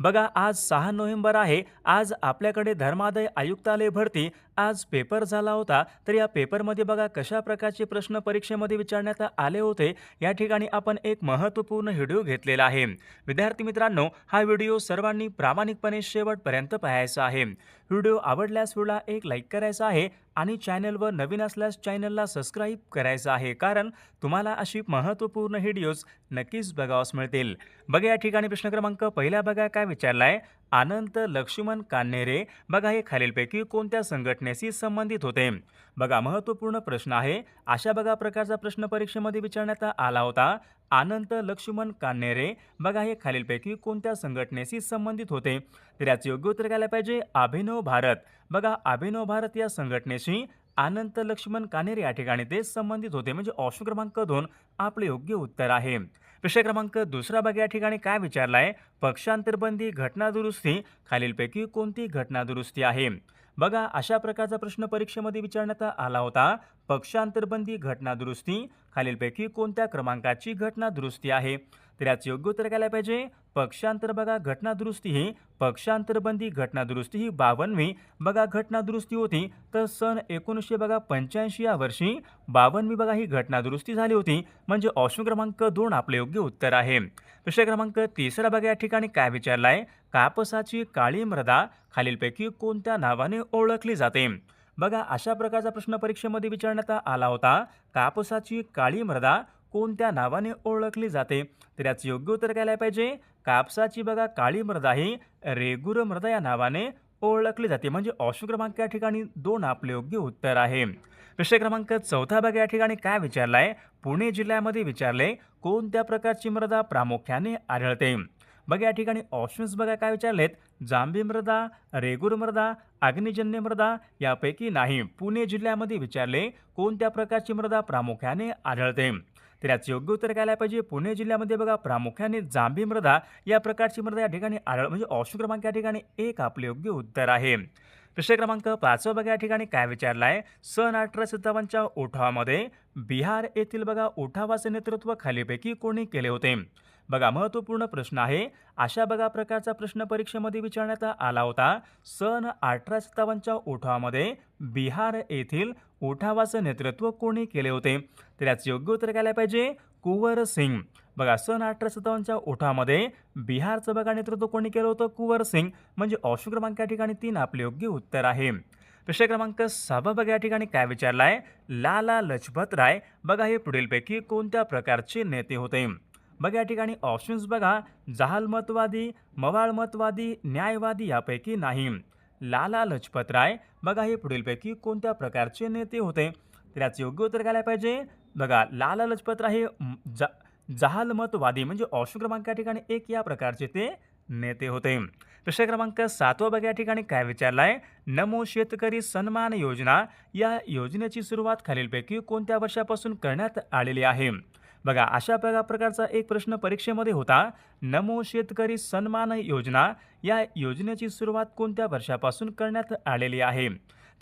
बघा आज सहा नोव्हेंबर आहे. आज आपल्याकडे धर्मादय आयुक्तालय भरती. आज पेपर झाला होता. तर या पेपरमध्ये बघा कशा प्रकारचे प्रश्न परीक्षेमध्ये विचारण्यात आले होते? या ठिकाणी आपण एक महत्त्वपूर्ण व्हिडिओ घेतलेला आहे. विद्यार्थी मित्रांनो हा व्हिडिओ सर्वांनी प्रामाणिकपणे शेवटपर्यंत पाहायचा आहे. व्हिडिओ आवडल्यास व्हिडिओला एक लाईक करायचा आहे आणि चॅनलवर नवीन असल्यास चॅनलला सबस्क्राईब करायचं आहे. कारण तुम्हाला अशी महत्त्वपूर्ण व्हिडिओज नक्कीच बघावास मिळतील. बघा या ठिकाणी प्रश्न क्रमांक पहिला बघा. काय विचारला आहे अनंत लक्ष्मण कान्हेरे बघा हे खालीलपैकी कोणत्या संघटनेशी संबंधित होते? बघा महत्त्वपूर्ण प्रश्न आहे. अशा बघा प्रकारचा प्रश्न परीक्षेमध्ये विचारण्यात आला होता. आनंद लक्ष्मण कान्हेरे बघा हे खालीलपैकी कोणत्या संघटनेशी संबंधित होते? तर याचं योग्य उत्तर घ्यायला पाहिजे अभिनव भारत. बघा अभिनव भारत या संघटनेशी आनंद लक्ष्मण कान्हेरे या ठिकाणी ते संबंधित होते. म्हणजे ऑप्शन क्रमांक दोन आपले योग्य उत्तर आहे. विषय क्रमांक दुसरा बघा या ठिकाणी काय विचारलाय? पक्षांतरबंदी घटनादुरुस्ती खालीलपैकी कोणती घटनादुरुस्ती आहे? बघा अशा प्रकारचा प्रश्न परीक्षेमध्ये विचारण्यात आला होता. पक्षांतरबंदी घटनादुरुस्ती खालीलपैकी कोणत्या क्रमांकाची घटना दुरुस्ती आहे? तर याचे योग्य उत्तर घ्यायला पाहिजे पक्षांतर बघा घटना दुरुस्ती ही पक्षांतरबंदी घटना दुरुस्ती ही बावनवी बघा घटना दुरुस्ती होती तर सन एकोणीसशे बघा पंच्याऐंशी या वर्षी बावनवी बघा ही घटना दुरुस्ती झाली होती म्हणजे ऑप्शन क्रमांक दोन आपले योग्य उत्तर आहे. प्रश्न क्रमांक तिसरा बघा या ठिकाणी काय विचारलाय कापसाची काळी मृदा खालीलपैकी कोणत्या नावाने ओळखली जाते? बघा अशा प्रकारचा प्रश्न परीक्षेमध्ये विचारण्यात आला होता. कापसाची काळी मृदा कोणत्या नावाने ओळखली जाते? तर याचं योग्य उत्तर काय पाहिजे? कापसाची बघा काळी मृदा ही रेगुर मृदा या नावाने ओळखली जाते. म्हणजे ऑप्शन क्रमांक या ठिकाणी दोन आपले योग्य उत्तर आहे. प्रश्न क्रमांक चौथा भाग या ठिकाणी काय विचारलाय? पुणे जिल्ह्यामध्ये विचारले कोणत्या प्रकारची मृदा प्रामुख्याने आढळते? बघा या ठिकाणी ऑप्शन्स बघा काय विचारलेत. जांभी मृदा रेगुर मृदा अग्निजन्य मृदा यापैकी नाही. पुणे जिल्ह्यामध्ये विचारले कोणत्या प्रकारची मृदा प्रामुख्याने आढळते? तर याचं योग्य उत्तर काय पाहिजे? पुणे जिल्ह्यामध्ये बघा प्रामुख्याने जांभी मृदा या प्रकारची मृदा या ठिकाणी आढळ म्हणजे ऑप्शन क्रमांक या ठिकाणी एक आपले योग्य उत्तर आहे. प्रश्न क्रमांक पाचवा बघा या ठिकाणी काय विचारलाय. सन अठराशे सत्तावन्नच्या उठावामध्ये बिहार येथील बघा उठावाचे नेतृत्व खालीपैकी कोणी केले होते? बघा महत्त्वपूर्ण प्रश्न आहे. अशा बघा प्रकारचा प्रश्न परीक्षेमध्ये विचारण्यात आला होता. सन अठराशे सत्तावन्नच्या उठावामध्ये बिहार येथील उठावाचं नेतृत्व कोणी केले होते? तर याचं योग्य उत्तर काय पाहिजे. कुंवर सिंग. बघा सन अठराशे सत्तावन्नच्या ओठामध्ये बिहारचं बघा नेतृत्व कोणी केलं होतं? कुंवर सिंग. म्हणजे ऑप्शन क्रमांक या ठिकाणी तीन आपले योग्य उत्तर आहे. प्रश्न क्रमांक सहावा बघा या ठिकाणी काय विचारलाय? लाला लजपत राय. बघा हे पुढीलपैकी कोणत्या प्रकारचे नेते होते? बघा या ठिकाणी ऑप्शन्स बघा. जहालमतवादी मवाळमतवादी न्यायवादी यापैकी नाही. लाला लजपत राय. बघा हे पुढीलपैकी कोणत्या प्रकारचे नेते होते? तर याचं योग्य उत्तर घ्यायला पाहिजे? बघा लाला लजपत राय हे जा जहालमतवादी म्हणजे ऑप्शन क्रमांक या ठिकाणी एक या प्रकारचे ते नेते होते. प्रश्न क्रमांक सातवा बघा या ठिकाणी काय विचारलाय? नमो शेतकरी सन्मान योजना. या योजनेची सुरुवात खालीलपैकी कोणत्या वर्षापासून करण्यात आलेली आहे? बघा अशा प्रकारचा एक प्रश्न परीक्षेमध्ये होता. नमो शेतकरी सन्मान योजना. या योजनेची सुरुवात कोणत्या वर्षापासून करण्यात आलेली आहे?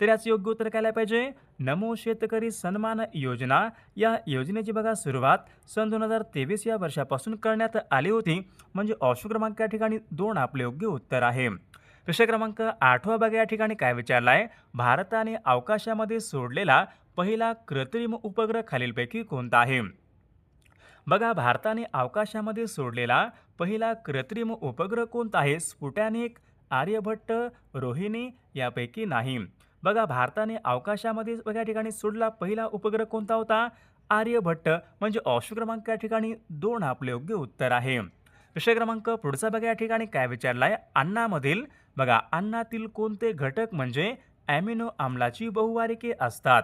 तर याचं योग्य उत्तर काय पाहिजे? नमो शेतकरी सन्मान योजना. या योजनेची बघा सुरुवात सन दोन हजार तेवीस या वर्षापासून करण्यात आली होती. म्हणजे ऑप्शन क्रमांक या ठिकाणी दोन आपले योग्य उत्तर आहे. प्रश्न क्रमांक आठवा बघा या ठिकाणी काय विचारलाय? भारताने अवकाशामध्ये सोडलेला पहिला कृत्रिम उपग्रह खालीलपैकी कोणता आहे? बघा भारताने अवकाशामध्ये सोडलेला पहिला कृत्रिम उपग्रह कोणता आहे? स्फुटॅनिक आर्यभट्ट रोहिणी यापैकी नाही. बघा भारताने अवकाशामध्ये बघा या ठिकाणी सोडला. पहिला उपग्रह कोणता होता? आर्यभट्ट म्हणजे ऑप्शन क्रमांक या ठिकाणी दोन आपले योग्य उत्तर आहे. विषय क्रमांक पुढचा बघा या ठिकाणी काय विचारलाय? अन्नामधील बघा अन्नातील कोणते घटक म्हणजे ॲमिनो आम्लाची बहुवारिके असतात?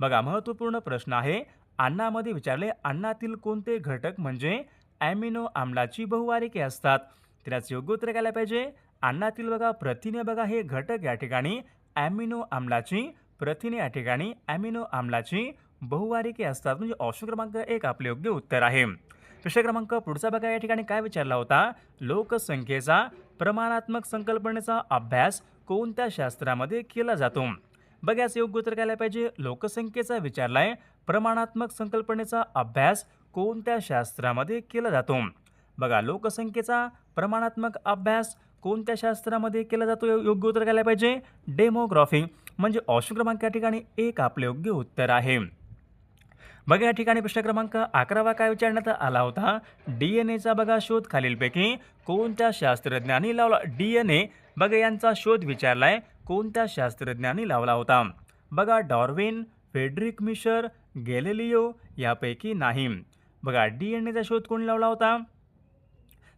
बघा महत्त्वपूर्ण प्रश्न आहे. अन्नामध्ये विचारले अन्नातील कोणते घटक म्हणजे ॲमिनो आम्लाची बहुवारिके असतात? त्याचं योग्य उत्तर घ्यायला पाहिजे? अन्नातील बघा प्रथिने बघा हे घटक या ठिकाणी ॲमिनो आम्लाची प्रथिने या ठिकाणी ॲमिनो आम्लाची बहुवारिके असतात. म्हणजे ऑप्शन क्रमांक एक आपले योग्य उत्तर आहे. प्रश्न क्रमांक पुढचा बघा. या ठिकाणी काय विचारला होता? लोकसंख्येचा प्रमाणात्मक संकल्पनेचा अभ्यास कोणत्या शास्त्रामध्ये केला जातो? बघा योग्य उत्तर काय पाहिजे? लोकसंख्येचा विचारलाय. प्रमाणात्मक संकल्पनेचा अभ्यास कोणत्या शास्त्रामध्ये केला जातो? बघा लोकसंख्येचा प्रमाणात्मक अभ्यास कोणत्या शास्त्रामध्ये केला जातो योग्य उत्तर काय पाहिजे? डेमोग्राफी. म्हणजे ऑप्शन क्रमांक या ठिकाणी एक आपले योग्य उत्तर आहे. बघा या ठिकाणी प्रश्न क्रमांक अकरावा काय विचारण्यात आला होता? डी एन एचा बघा शोध खालीलपैकी. कोणत्या शास्त्रज्ञांनी लावला? डी एन ए बघा यांचा शोध विचारलाय. कोणत्या शास्त्रज्ञांनी लावला होता? बघा डॉर्विन फेडरिक मिशर गॅलिलिओ यापैकी नाही. बघा डी एन एचा शोध कोणी लावला होता?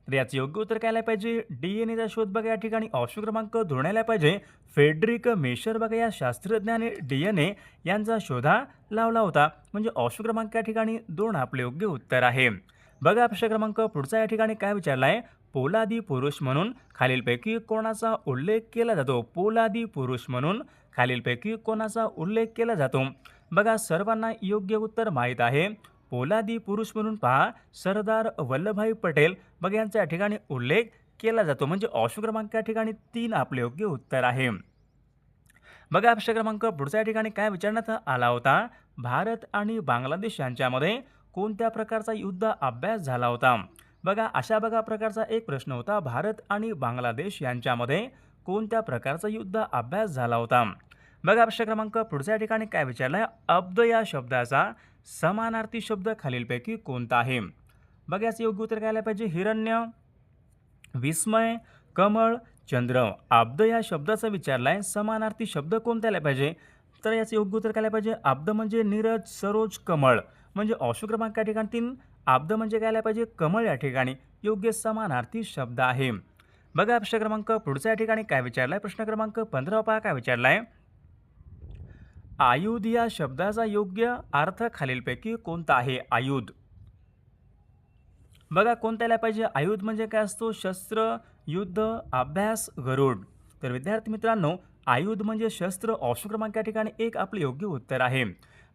तर याचं योग्य उत्तर काय आलं पाहिजे? डी एन एचा शोध बघा या ठिकाणी. ऑप्शन क्रमांक दोन आला पाहिजे. फेडरिक मेशर बघा या शास्त्रज्ञाने डी एन ए यांचा शोधा लावला होता. म्हणजे ऑप्शन क्रमांक या ठिकाणी दोन आपले योग्य उत्तर आहे. बघा प्रश्न क्रमांक. पुढचा या ठिकाणी काय विचारला आहे पोलादी पुरुष म्हणून खालीलपैकी कोणाचा उल्लेख केला जातो? पोलादी पुरुष म्हणून खालीलपैकी कोणाचा उल्लेख केला जातो? बघा सर्वांना योग्य उत्तर माहीत आहे. पोलादी पुरुष म्हणून पहा सरदार वल्लभभाई पटेल. बघा यांचा या ठिकाणी उल्लेख केला जातो. म्हणजे ऑप्शन क्रमांक या ठिकाणी तीन आपले योग्य उत्तर आहे. बघा ऑप्शन क्रमांक पुढच्या ठिकाणी काय विचारण्यात आला होता? भारत आणि बांगलादेश यांच्यामध्ये कोणत्या प्रकारचा युद्ध अभ्यास झाला होता? बघा अशा बघा प्रकारचा एक प्रश्न होता. भारत आणि बांगलादेश यांच्यामध्ये कोणत्या प्रकारचा युद्ध अभ्यास झाला होता? बघा प्रश्न क्रमांक पुढच्या या ठिकाणी काय विचारलाय? अब्द या शब्दाचा समानार्थी शब्द खालीलपैकी कोणता आहे? मग याचं योग्य उत्तर काय पाहिजे? हिरण्य विस्मय कमळ चंद्र. आब्द या शब्दाचा विचारला आहे समानार्थी शब्द कोणता आला पाहिजे? तर याचं योग्य उत्तर काय पाहिजे? आब्द म्हणजे नीरज सरोज कमळ. म्हणजे ऑशो क्रमांक या ठिकाणी तीन. आब्द म्हणजे काय पाहिजे? कमळ या ठिकाणी योग्य समानार्थी शब्द आहे. बघा प्रश्न क्रमांक पुढच्या या ठिकाणी काय विचारलाय? प्रश्न क्रमांक पंधरा पहा काय विचारलाय? आयुध या शब्दाचा योग्य अर्थ खालीलपैकी कोणता आहे? आयुध. बघा कोणत्याला पाहिजे? आयुध म्हणजे काय असतो? शस्त्र युद्ध अभ्यास गरुड. तर विद्यार्थी मित्रांनो आयुध म्हणजे शस्त्र ऑप्शन क्रमांक या ठिकाणी एक आपलं योग्य उत्तर आहे.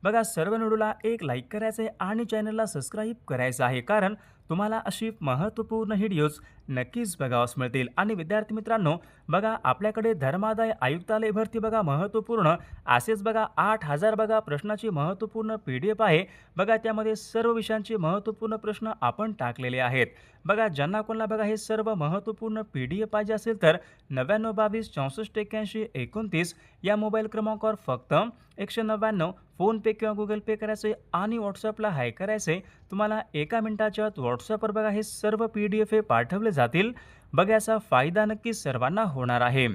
बघा सर्व व्हिडिओला एक लाईक करायचं आहे आणि चॅनलला सबस्क्राईब करायचं आहे. कारण तुम्हाला अशी महत्त्वपूर्ण व्हिडिओज नक्कीच बघावास मिळतील. आणि विद्यार्थी मित्रांनो बघा आपल्याकडे धर्मादाय आयुक्तालय भरती बघा महत्त्वपूर्ण. असेच बघा आठ हजार बघा प्रश्नाची महत्त्वपूर्ण पी डी एफ आहे. बघा त्यामध्ये सर्व विषयांचे महत्त्वपूर्ण प्रश्न आपण टाकलेले आहेत. बघा ज्यांना कोणाला बघा हे सर्व महत्त्वपूर्ण पी डी एफ पाहिजे असेल तर नव्याण्णव बावीस चौसष्ट एक्क्याऐंशी एकोणतीस या मोबाईल क्रमांकावर फक्त एकशे नव्याण्णव फोनपे किंवा गुगल पे करायचे आणि व्हॉट्सअपला हाय करायचं आहे तुम्हाला एका मिनिटाच्या आत व्हॉट्सअपवर बघा हे सर्व पी डी एफ हे पाठवले जातील. बघा याचा फायदा नक्की सर्वांना होणार आहे.